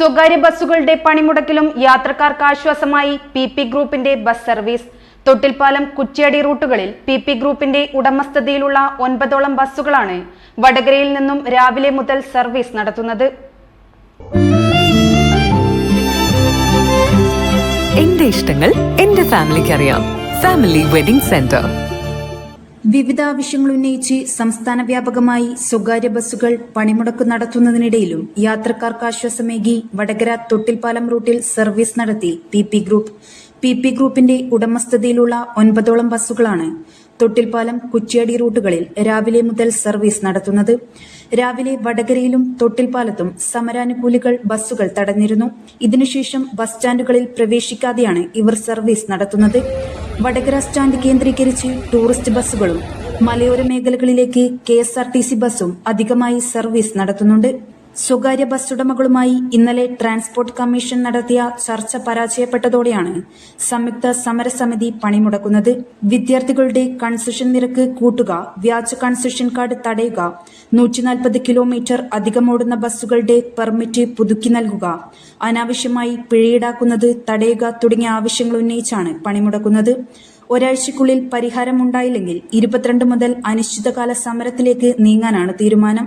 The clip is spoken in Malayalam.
സ്വകാര്യ ബസ്സുകളുടെ പണിമുടക്കിലും യാത്രക്കാർക്ക് ആശ്വാസമായി പി പി ഗ്രൂപ്പിന്റെ ബസ് സർവീസ്. തൊട്ടിൽപ്പാലം കുറ്റ്യാടി റൂട്ടുകളിൽ പി പി ഗ്രൂപ്പിന്റെ ഉടമസ്ഥതയിലുള്ള ഒൻപതോളം ബസ്സുകളാണ് വടകരയിൽ നിന്നും രാവിലെ മുതൽ സർവീസ് നടത്തുന്നത്. എന്റെ ഇഷ്ടങ്ങൾ എന്റെ ഫാമിലിക്ക് അറിയാം ഫാമിലി വെഡിംഗ് സെന്റർ. വിവിധ ആവശ്യങ്ങൾ ഉന്നയിച്ച് സംസ്ഥാന വ്യാപകമായി സ്വകാര്യ ബസ്സുകൾ പണിമുടക്ക് നടത്തുന്നതിനിടയിലും യാത്രക്കാർക്ക് ആശ്വാസമേകി വടകര തൊട്ടിൽപാലം റൂട്ടിൽ സർവീസ് നടത്തി P P group. P P ഗ്രൂപ്പിന്റെ ഉടമസ്ഥതയിലുള്ള ഒൻപതോളം ബസ്സുകളാണ് തൊട്ടിൽപ്പാലം കുറ്റ്യാടി റൂട്ടുകളിൽ രാവിലെ മുതൽ സർവീസ് നടത്തുന്നത്. രാവിലെ വടകരയിലും തൊട്ടിൽപാലത്തും സമരാനുകൂലികൾ ബസ്സുകൾ തടഞ്ഞിരുന്നു. ഇതിനുശേഷം ബസ് സ്റ്റാൻഡുകളിൽ പ്രവേശിക്കാതെയാണ് ഇവർ സർവീസ് നടത്തുന്നത്. വടകര സ്റ്റാൻഡ് കേന്ദ്രീകരിച്ച് ടൂറിസ്റ്റ് ബസ്സുകളും മലയോര മേഖലകളിലേക്ക് K S R T C ബസ്സും അധികമായി സർവീസ് നടത്തുന്നുണ്ട്. സ്വകാര്യ ബസ് ഉടമകളുമായി ഇന്നലെ ട്രാൻസ്പോർട്ട് കമ്മീഷൻ നടത്തിയ ചർച്ച പരാജയപ്പെട്ടതോടെയാണ് സംയുക്ത സമരസമിതി പണിമുടക്കുന്നത്. വിദ്യാർത്ഥികളുടെ കൺസെഷൻ നിരക്ക് കൂട്ടുക വ്യാജ കൺസെഷൻ കാർഡ് തടയുക നൂറ്റിനാൽപ്പത് കിലോമീറ്റർ അധികമോടുന്ന ബസ്സുകളുടെ പെർമിറ്റ് പുതുക്കി നൽകുക അനാവശ്യമായി പിഴയീടാക്കുന്നത് തടയുക തുടങ്ങിയ ആവശ്യങ്ങൾ ഉന്നയിച്ചാണ് പണിമുടക്കുന്നത്. ഒരാഴ്ചയ്ക്കുള്ളിൽ പരിഹാരമുണ്ടായില്ലെങ്കിൽ ഇരുപത്തിരണ്ട് മുതൽ അനിശ്ചിതകാല സമരത്തിലേക്ക് നീങ്ങാനാണ് തീരുമാനം.